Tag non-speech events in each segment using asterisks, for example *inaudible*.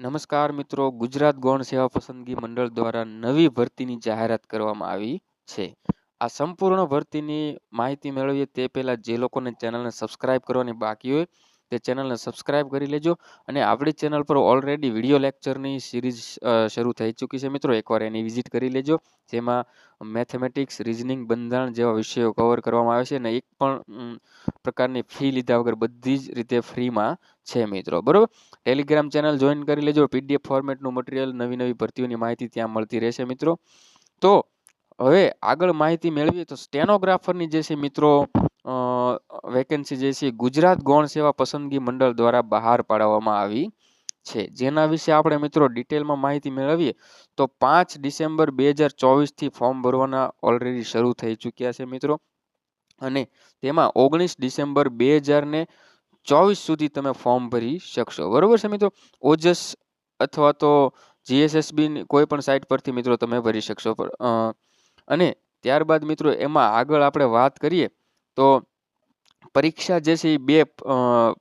નમસ્કાર મિત્રો, ગુજરાત ગૌણ સેવા પસંદગી મંડળ દ્વારા નવી ભરતીની જાહેરાત કરવામાં આવી છે. આ સંપૂર્ણ ભરતીની માહિતી મેળવીએ તે પહેલાં જે લોકોને ચેનલને સબસ્ક્રાઇબ કરવાની બાકી હોય તે ચેનલને સબસ્ક્રાઇબ કરી લેજો. અને આપણી ચેનલ પર ઓલરેડી વીડિયો લેક્ચરની સિરીઝ શરૂ થઈ ચૂકી છે મિત્રો. એકવાર એની વિઝિટ કરી લેજો. જેમાં મેથેમેટિક્સ રિઝનિંગ બંધારણ જેવા વિષયો કવર કરવામાં આવે છે અને એક પણ પ્રકારની ફી લીધા વગર બધી જ રીતે ફ્રીમાં છે મિત્રો. બરાબર? ટેલિગ્રામ ચેનલ જોઈન કરી લેજો. પીડીએફ ફોર્મેટનું મટીરિયલ નવી નવી ભરતીઓની માહિતી ત્યાં મળતી રહેશે મિત્રો. તો હવે આગળ માહિતી મેળવીએ તો સ્ટેનોગ્રાફરની જે છે મિત્રો વેકેન્સી જે છે ગુજરાત ગૌણ સેવા પસંદગી મંડળ દ્વારા બહાર પાડવામાં આવી છે. જેના વિશે આપણે મિત્રો ડિટેલમાં માહિતી મેળવીએ તો પાંચ ડિસેમ્બર બે હજાર ચોવીસથી ફોર્મ ભરવાના ઓલરેડી શરૂ થઈ ચૂક્યા છે મિત્રો. અને તેમાં ઓગણીસ ડિસેમ્બર બે હજાર ને ચોવીસ સુધી તમે ફોર્મ ભરી શકશો. બરોબર છે મિત્રો? ઓજસ અથવા તો જીએસએસબી કોઈ પણ સાઇટ પરથી મિત્રો તમે ભરી શકશો. અને ત્યારબાદ મિત્રો એમાં આગળ આપણે વાત કરીએ તો પરીક્ષા જે છે એ બે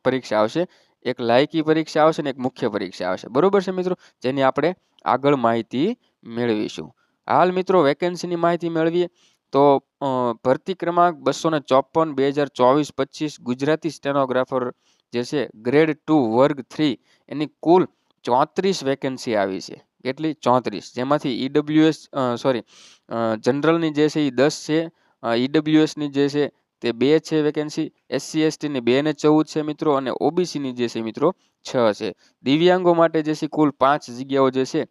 પરીક્ષા આવશે. એક લાયકી પરીક્ષા આવશે ને એક મુખ્ય પરીક્ષા આવશે. બરોબર છે મિત્રો? જેની આપણે આગળ માહિતી મેળવીશું. હાલ મિત્રો વેકેન્સીની માહિતી મેળવીએ તો ભરતી ક્રમાંક બસો ને ચોપન, બે હજાર ચોવીસ, પચીસ, ગુજરાતી સ્ટેનોગ્રાફર જે છે, ગ્રેડ ટુ, વર્ગ થ્રી, એની કુલ ચોત્રીસ વેકેન્સી આવી છે. કેટલી? ચોત્રીસ. જેમાંથી ઈડબ્લ્યુએસ સોરી જનરલની જે છે એ દસ છે ઈડબ્લ્યુએસની જે છે તે બે છે વેકેન્સી એસસી એસટીની બે ને ચૌદ છે મિત્રો અને ઓબીસીની જે છે મિત્રો છ છે. દિવ્યાંગો માટે જે છે કુલ પાંચ જગ્યાઓ જે છે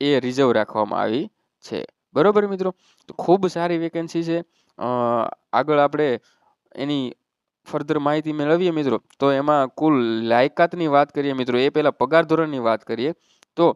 એ રિઝર્વ રાખવામાં આવી છે. બરોબર મિત્રો? તો ખૂબ સારી વેકેન્સી છે. આગળ આપણે એની ફર્ધર માહિતી મેળવીએ મિત્રો. તો એમાં કુલ લાયકાતની વાત કરીએ મિત્રો, એ પહેલાં પગાર ધોરણની વાત કરીએ. તો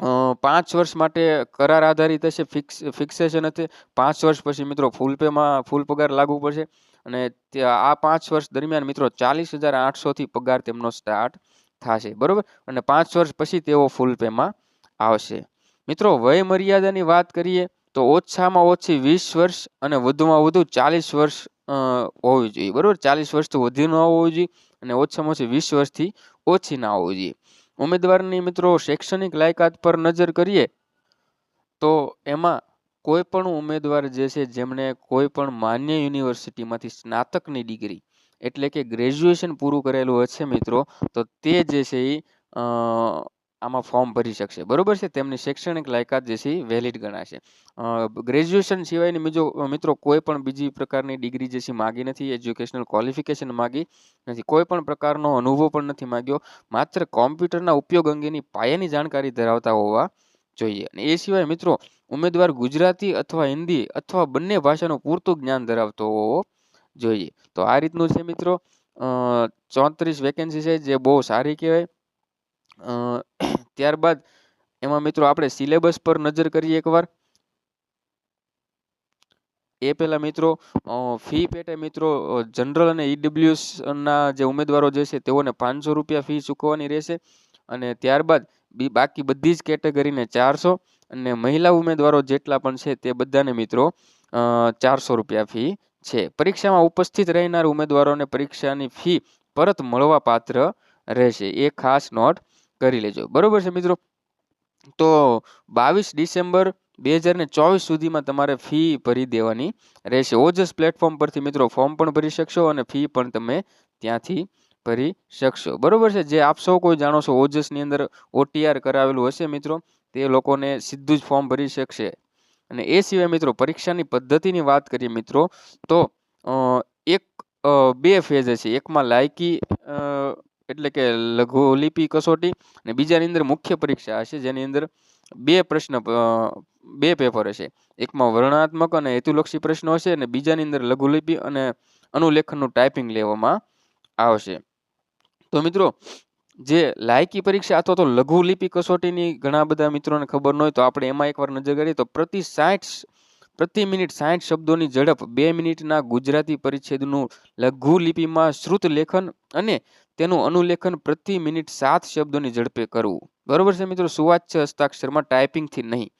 પાંચ વર્ષ માટે કરાર આધારિત હશે, ફિક્સ, ફિક્સેશન હશે. પાંચ વર્ષ પછી મિત્રો ફૂલ પેમાં ફૂલ પગાર લાગુ પડશે. અને આ પાંચ વર્ષ દરમિયાન મિત્રો ચાલીસ હજાર આઠસોથી પગાર તેમનો સ્ટાર્ટ થશે, બરાબર? અને પાંચ વર્ષ પછી તેઓ ફૂલ પેમાં આવશે. મિત્રો વય મર્યાદાની વાત કરીએ તો ઓછામાં ઓછી વીસ વર્ષ અને વધુમાં વધુ ચાલીસ વર્ષ હોવી જોઈએ, બરાબર? ચાલીસ વર્ષથી વધુ ન હોવું જોઈએ અને ઓછામાં ઓછી વીસ વર્ષથી ઓછી ના હોવી જોઈએ. ઉમેદવારની મિત્રો શૈક્ષણિક લાયકાત પર નજર કરીએ, તો એમાં કોઈ પણ ઉમેદવાર જે છે જેમણે કોઈ પણ માન્ય યુનિવર્સિટીમાંથી સ્નાતકની ડિગ્રી એટલે કે ગ્રેજ્યુએશન પૂરું કરેલું હશે મિત્રો, તો તે જે છે એ આમાં ફોર્મ ભરી શકશે. બરોબર છે? તેમની શૈક્ષણિક લાયકાત જે છે વેલિડ ગણાશે. ગ્રેજ્યુએશન સિવાયની બીજો મિત્રો કોઈ પણ બીજી પ્રકારની ડિગ્રી જે છે માગી નથી એજ્યુકેશનલ ક્વોલિફિકેશન માગી નથી. કોઈ પણ પ્રકારનો અનુભવ પણ નથી માગ્યો. માત્ર કોમ્પ્યુટરના ઉપયોગ અંગેની પાયાની જાણકારી ધરાવતા હોવા જોઈએ. અને એ સિવાય મિત્રો, ઉમેદવાર ગુજરાતી અથવા હિન્દી અથવા બંને ભાષાનું પૂરતું જ્ઞાન ધરાવતો હોવો જોઈએ. તો આ રીતનું છે મિત્રો. ચોત્રીસ વેકેન્સી છે જે બહુ સારી કહેવાય. *clears throat* ત્યારબાદ એમાં મિત્રો આપણે સિલેબસ પર નજર કરીએ એકવાર. એ પહેલાં મિત્રો ફી પેટે મિત્રો જનરલ અને ઈડબ્લ્યુએસના જે ઉમેદવારો જે છે તેઓને પાંચસો રૂપિયા ફી ચૂકવવાની રહેશે. અને ત્યારબાદ બાકી બધી જ કેટેગરીને ચારસો અને મહિલા ઉમેદવારો જેટલા પણ છે તે બધાને મિત્રો ચારસો રૂપિયા ફી છે. પરીક્ષામાં ઉપસ્થિત રહેનાર ઉમેદવારોને પરીક્ષાની ફી પરત મળવા પાત્ર રહેશે. એ ખાસ નોટ કરી લેજો. બરોબર છે મિત્રો? તો બાવીસ ડિસેમ્બર બે હજાર ને ચોવીસ સુધીમાં તમારે ફી ભરી દેવાની રહેશે. ઓજસ પ્લેટફોર્મ પરથી મિત્રો ફોર્મ પણ ભરી શકશો અને ફી પણ તમે ત્યાંથી ભરી શકશો. બરોબર છે? જે આપ સૌ કોઈ જાણો છો ઓજસની અંદર ઓટીઆર કરાવેલું હશે મિત્રો, તે લોકોને સીધું જ ફોર્મ ભરી શકશે. અને એ સિવાય મિત્રો પરીક્ષાની પદ્ધતિની વાત કરીએ મિત્રો, તો એક બે ફેઝ છે એકમાં લાયકી એટલે કે લઘુલિપિ કસોટી અને બીજાની અંદર મુખ્ય પરીક્ષા હશે, જેની અંદર બે પ્રશ્ન બે પેપર હશે. એકમાં વર્ણનાત્મક અને હેતુલક્ષી પ્રશ્નો હશે અને બીજાની અંદર લઘુલિપિ અને અનુલેખનનું ટાઈપિંગ લેવામાં આવશે. તો મિત્રો, જે લાયકી પરીક્ષા અથવા તો લઘુલિપિ કસોટીની ઘણા બધા મિત્રોને ખબર ન હોય તો આપણે એમાં એકવાર નજર કરીએ તો પ્રતિ સાઠ પ્રતિ મિનિટ સાઠ શબ્દોની ઝડપ બે મિનિટના ગુજરાતી પરિચ્છેદનું લઘુલિપિમાં શ્રુત લેખન અને તેનું અનુલેખન પ્રતિ મિનિટ સાત શબ્દોની ઝડપે કરવું. બરોબર છે મિત્રો? સુવાચ્ય હસ્તાક્ષરમાં ટાઈપિંગથી નહીં.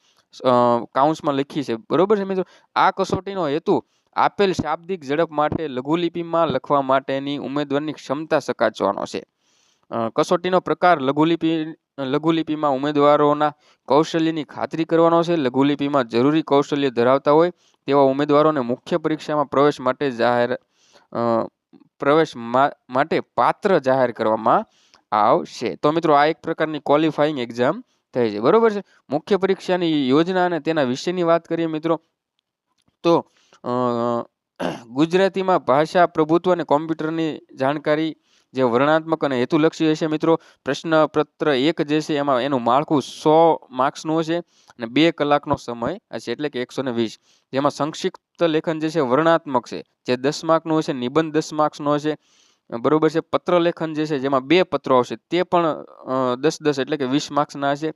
કાઉન્સમાં લખી છે. બરોબર છે મિત્રો? આ કસોટીનો હેતુ આપેલ શાબ્દિક ઝડપ માટે લઘુલિપિમાં લખવા માટેની ઉમેદવારની ક્ષમતા ચકાસવાનો છે. કસોટીનો પ્રકાર લઘુલિપિ લઘુલિપિમાં ઉમેદવારોના કૌશલ્યની ખાતરી કરવાનો છે. લઘુલિપિમાં જરૂરી કૌશલ્ય ધરાવતા હોય તેવા ઉમેદવારોને મુખ્ય પરીક્ષામાં પ્રવેશ માટે જાહેર પ્રવેશ માટે પાત્ર જાહેર કરવામાં આવશે. તો મિત્રો, આ એક પ્રકારની ક્વોલિફાઈંગ એક્ઝામ થઈ છે. બરોબર છે? મુખ્ય પરીક્ષાની યોજના અને તેના વિશેની વાત કરીએ મિત્રો, તો ગુજરાતીમાં ભાષા પ્રભુત્વ અને કોમ્પ્યુટરની જાણકારી જે વર્ણનાત્મક અને હેતુલક્ષી હશે મિત્રો, પ્રશ્નપત્ર એક જે છે એમાં એનું માળખું સો માર્ક્સનું હશે અને બે કલાકનો સમય હશે, એટલે કે એકસો ને વીસ. જેમાં સંક્ષિપ્ત લેખન જે છે વર્ણનાત્મક છે. જે દસ માર્કનું હશે, નિબંધ દસ માર્ક્સનો હશે, બરોબર છે. પત્ર લેખન જે છે, જેમાં બે પત્રો આવશે, તે પણ દસ દસ એટલે કે વીસ માર્ક્સના હશે.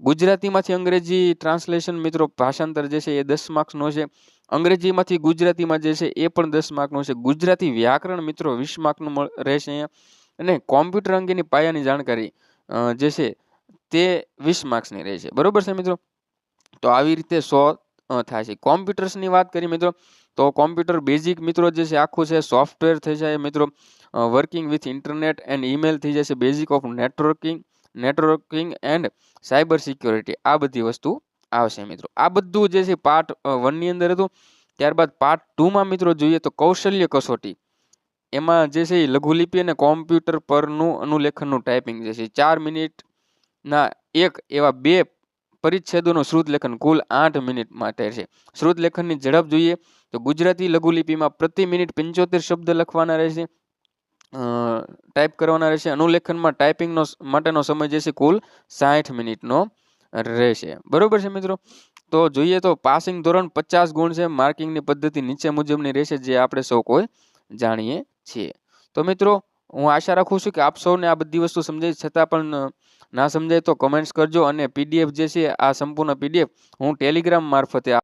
ગુજરાતીમાંથી અંગ્રેજી ટ્રાન્સલેશન મિત્રો ભાષાંતર જે છે એ દસ માર્ક્સનો છે. અંગ્રેજીમાંથી ગુજરાતીમાં જે છે એ પણ દસ માર્કનું છે. ગુજરાતી વ્યાકરણ મિત્રો વીસ માર્કનું રહેશે અહીંયા. અને કોમ્પ્યુટર અંગેની પાયાની જાણકારી જે છે તે વીસ માર્ક્સની રહેશે બરોબર છે મિત્રો? તો આવી રીતે સો થાય છે. કોમ્પ્યુટર્સની વાત કરીએ મિત્રો, તો કોમ્પ્યુટર બેઝિક મિત્રો જે છે આખું છે સોફ્ટવેર થઈ જાય મિત્રો. Working with internet and email થઈ જશે. Basic of networking networking and cyber security આ બધી વસ્તુ આવશે મિત્રો. આ બધું જે છે પાર્ટ વનની અંદર હતું. ત્યારબાદ પાર્ટ ટુમાં મિત્રો જોઈએ તો કૌશલ્ય કસોટી. એમાં જે છે લઘુલિપિ અને કોમ્પ્યુટર પરનું અનુલેખનનું ટાઈપિંગ જે છે ચાર મિનિટના એક એવા બે પરિચ્છેદોનું શ્રુત લેખન કુલ આઠ મિનિટ માટે છે. શ્રુત લેખનની ઝડપ જોઈએ તો ગુજરાતી લઘુલિપિમાં પ્રતિ મિનિટ પંચોતેર શબ્દ લખવાના રહેશે. ટાઈપ કરવાના રહેશે. અનુલેખનમાં ટાઈપિંગનો માટેનો સમય જે છે કુલ સાઠ મિનિટનો રહેશે. બરોબર છે મિત્રો? તો જોઈએ તો પાસિંગ ધોરણ પચાસ ગુણ છે. માર્કિંગની પદ્ધતિ નીચે મુજબની રહેશે જે આપણે સૌ કોઈ જાણીએ છીએ. તો મિત્રો, હું આશા રાખું છું કે આપ સૌને આ બધી વસ્તુ સમજાય. છતાં પણ ના સમજાય તો કમેન્ટ્સ કરજો અને પીડીએફ જે છે, આ સંપૂર્ણ પીડીએફ હું ટેલિગ્રામ મારફતે